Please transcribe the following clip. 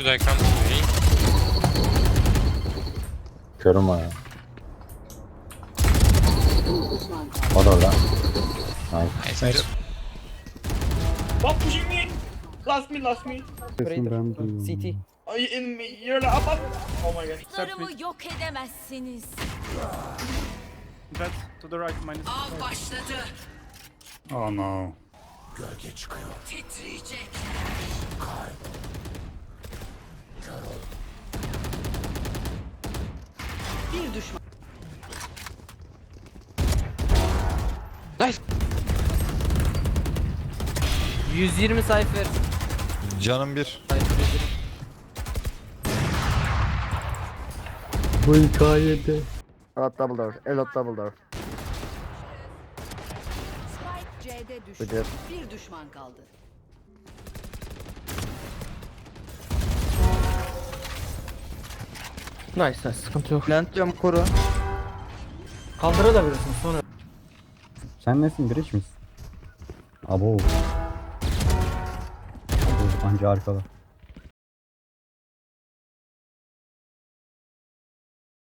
Should I come to A? Körüm var ya. O da orada. Nice. Nice. Stop pushing me! Last me, last me. CT. Oh, you in me, you're up, up. Oh my god. Me. Dostlarımı yok edemezsiniz. Dead to the right minus. Av başladı. Oh no. Titriyecek. Bir düşman. Nice. 120 sayfer. Canım bir. Bu hikayede. Elot double door. Elot double door. Spike C'de düştü. Bıcır. Bir düşman kaldı. Nice nice sıkıntı yok. Plant koru. Kaldırabilirsin sonra. Sen nesin? Bridge misin? Abo. Abo anca arkada.